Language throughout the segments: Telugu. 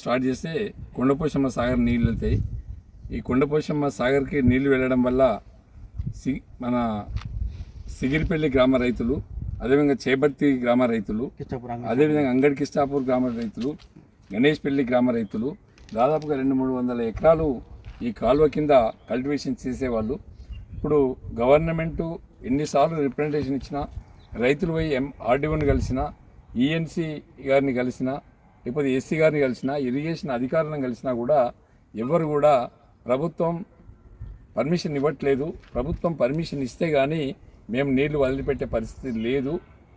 స్టార్ట్ చేస్తే కొండపోషమ్మ సాగర్ నీళ్ళు వెళ్తాయి. ఈ కొండపోషమ్మ సాగర్కి నీళ్ళు వెళ్ళడం వల్ల సి మన సిగిరిపల్లి గ్రామ రైతులు అదేవిధంగా చేపర్తి గ్రామ రైతులు అదేవిధంగా అంగడి కిష్టాపూర్ గ్రామ రైతులు గణేష్పల్లి గ్రామ రైతులు దాదాపుగా రెండు మూడు వందల ఎకరాలు ఈ కాలువ కింద కల్టివేషన్ చేసేవాళ్ళు. ఇప్పుడు గవర్నమెంటు ఎన్నిసార్లు రిప్రజెంటేషన్ ఇచ్చినా రైతులు పోయి ఎం ఆర్డీఓని కలిసిన ఈఎన్సీ గారిని కలిసిన లేకపోతే ఎస్సీ గారిని కలిసినా ఇరిగేషన్ అధికారులను కలిసినా కూడా ఎవరు కూడా ప్రభుత్వం పర్మిషన్ ఇవ్వట్లేదు. ప్రభుత్వం పర్మిషన్ ఇస్తే కానీ మేము నీళ్ళు వదిలిపెట్టే పరిస్థితి లేదు.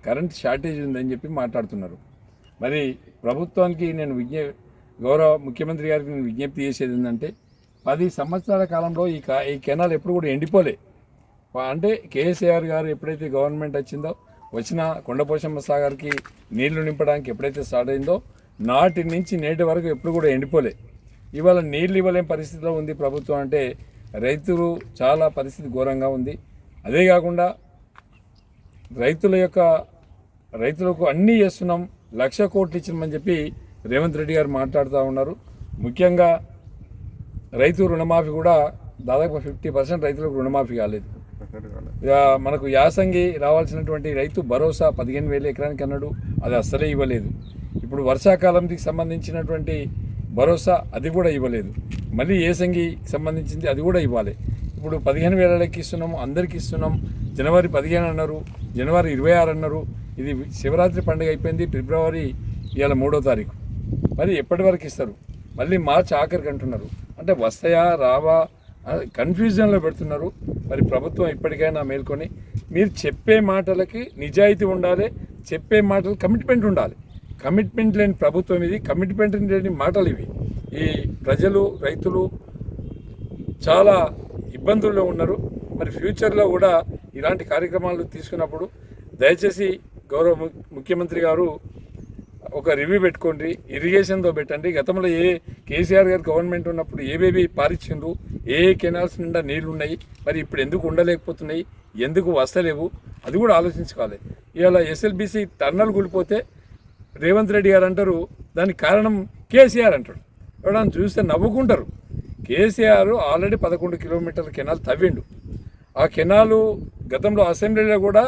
కరెంట్ షార్టేజ్ ఉందని చెప్పి మాట్లాడుతున్నారు. మరి ప్రభుత్వానికి నేను విజ్ఞ గౌరవ ముఖ్యమంత్రి గారికి నేను విజ్ఞప్తి చేసేది ఏంటంటే పది సంవత్సరాల కాలంలో ఈ కా ఈ కెనాల్ ఎప్పుడు కూడా ఎండిపోలే. అంటే కేసీఆర్ గారు ఎప్పుడైతే గవర్నమెంట్ వచ్చిందో వచ్చిన కొండపోషమ్మ సాగర్కి నీళ్ళు నింపడానికి ఎప్పుడైతే స్టార్ట్ అయిందో నాటి నుంచి నేటి వరకు ఎప్పుడు కూడా ఎండిపోలే. ఇవాళ నీళ్ళు ఇవ్వలేని పరిస్థితిలో ఉంది ప్రభుత్వం అంటే రైతులు చాలా పరిస్థితి ఘోరంగా ఉంది. అదే కాకుండా రైతుల యొక్క రైతులకు అన్నీ చేస్తున్నాం లక్ష కోట్లు ఇచ్చినామని చెప్పి రేవంత్ రెడ్డి గారు మాట్లాడుతూ ఉన్నారు. ముఖ్యంగా రైతు రుణమాఫీ కూడా దాదాపు ఫిఫ్టీ పర్సెంట్ రైతులకు రుణమాఫీ కాలేదు. ఇక మనకు యాసంగి రావాల్సినటువంటి రైతు భరోసా పదిహేను వేల ఎకరానికి అన్నాడు అది అస్సలే ఇవ్వలేదు. ఇప్పుడు వర్షాకాలంకి సంబంధించినటువంటి భరోసా అది కూడా ఇవ్వలేదు. మళ్ళీ ఏసంగికి సంబంధించింది అది కూడా ఇవ్వాలి. ఇప్పుడు పదిహేను వేలకి ఇస్తున్నాము అందరికి ఇస్తున్నాం జనవరి పదిహేను అన్నారు జనవరి ఇరవై ఆరు అన్నారు. ఇది శివరాత్రి పండుగ అయిపోయింది ఫిబ్రవరి ఇవాళ మూడో తారీఖు. మరి ఎప్పటి వరకు ఇస్తారు? మళ్ళీ మార్చి ఆఖరికి అంటున్నారు. అంటే వస్తాయా రావా? కన్ఫ్యూజన్లో పెడుతున్నారు. మరి ప్రభుత్వం ఇప్పటికైనా మేల్కొని మీరు చెప్పే మాటలకి నిజాయితీ ఉండాలి చెప్పే మాటలు కమిట్మెంట్ ఉండాలి. కమిట్మెంట్ లేని ప్రభుత్వం ఇది కమిట్మెంట్ లేని మాటలు ఇవి. ఈ ప్రజలు రైతులు చాలా ఇబ్బందుల్లో ఉన్నారు. మరి ఫ్యూచర్లో కూడా ఇలాంటి కార్యక్రమాలు తీసుకున్నప్పుడు దయచేసి గౌరవ ము- ముఖ్యమంత్రి గారు ఒక రివ్యూ పెట్టుకోండి ఇరిగేషన్తో పెట్టండి. గతంలో ఏ కేసీఆర్ గారు గవర్నమెంట్ ఉన్నప్పుడు ఏవేవి పారిచ్చిండ్రు ఏ ఏ కెనాల్స్ నిండా నీళ్ళు ఉన్నాయి మరి ఇప్పుడు ఎందుకు ఉండలేకపోతున్నాయి ఎందుకు వస్తలేవు అది కూడా ఆలోచించుకోవాలి. ఇవాళ ఎస్ఎల్బిసి టర్నల్ కూలిపోతే రేవంత్ రెడ్డి గారు అంటారు దానికి కారణం కేసీఆర్ అంటాడు. ఎవడని చూస్తే నవ్వుకుంటారు. కేసీఆర్ ఆల్రెడీ పదకొండు కిలోమీటర్ల కెనాల్ తవ్విండు. ఆ కెనాలు గతంలో అసెంబ్లీలో కూడా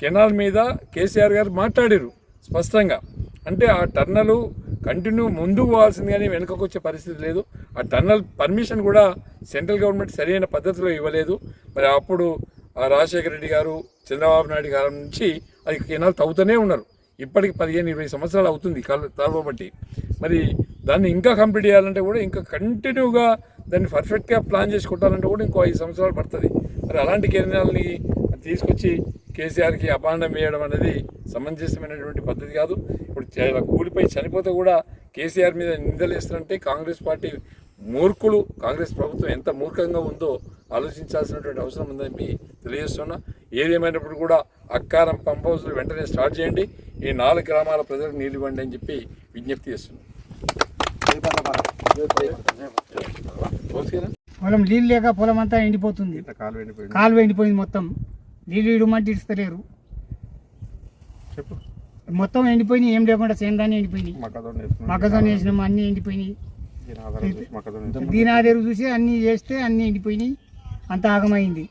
కెనాల్ మీద కేసీఆర్ గారు మాట్లాడారు స్పష్టంగా. అంటే ఆ టర్నలు కంటిన్యూ ముందుకు పోవాల్సింది కానీ వెనుకకు వచ్చే పరిస్థితి లేదు. ఆ టర్నల్ పర్మిషన్ కూడా సెంట్రల్ గవర్నమెంట్ సరైన పద్ధతిలో ఇవ్వలేదు. మరి అప్పుడు ఆ రాజశేఖర రెడ్డి గారు చంద్రబాబు నాయుడు గారి నుంచి అది కెనాల్ తవ్వుతూనే ఉన్నారు. ఇప్పటికి పదిహేను ఇరవై సంవత్సరాలు అవుతుంది కాలు తలబట్టి మరి దాన్ని ఇంకా కంప్లీట్ చేయాలంటే కూడా ఇంకా కంటిన్యూగా దాన్ని పర్ఫెక్ట్గా ప్లాన్ చేసి కొట్టాలంటే కూడా ఇంకో ఐదు సంవత్సరాలు పడుతుంది. మరి అలాంటి కేంద్రాలని తీసుకొచ్చి కేసీఆర్కి అపాండం వేయడం అనేది సమంజసమైనటువంటి పద్ధతి కాదు. ఇప్పుడు చ- కూలిపోయి చనిపోతే కూడా కేసీఆర్ మీద నిందలు కాంగ్రెస్ పార్టీ మూర్ఖులు. కాంగ్రెస్ ప్రభుత్వం ఎంత మూర్ఖంగా ఉందో ఆలోచించాల్సినటువంటి అవసరం ఉందని తెలియజేస్తున్నా. ఏదేమైనప్పుడు కూడా అక్కారం పంప్ హౌస్లు వెంటనే స్టార్ట్ చేయండి. ఈ నాలుగు గ్రామాల ప్రజలకు నీళ్ళు ఇవ్వండి అని చెప్పి విజ్ఞప్తి చేస్తున్నాం. పొలం నీళ్ళు లేక పొలం అంతా ఎండిపోతుంది. కాలువ ఎండిపోయింది. మొత్తం. నీళ్ళు ఇడమంటే ఇస్తలేరు చెప్పు. మొత్తం ఎండిపోయినాయి ఏం లేకుండా సేందాన్ని ఎండిపోయినాయి. మొక్కజొన్న వేసినాం అన్ని ఎండిపోయినాయి. వేసుకున్నాం. దీని ఆధారం చూసి అన్ని చేస్తే అన్ని ఎండిపోయినాయి. అంత ఆగమైంది.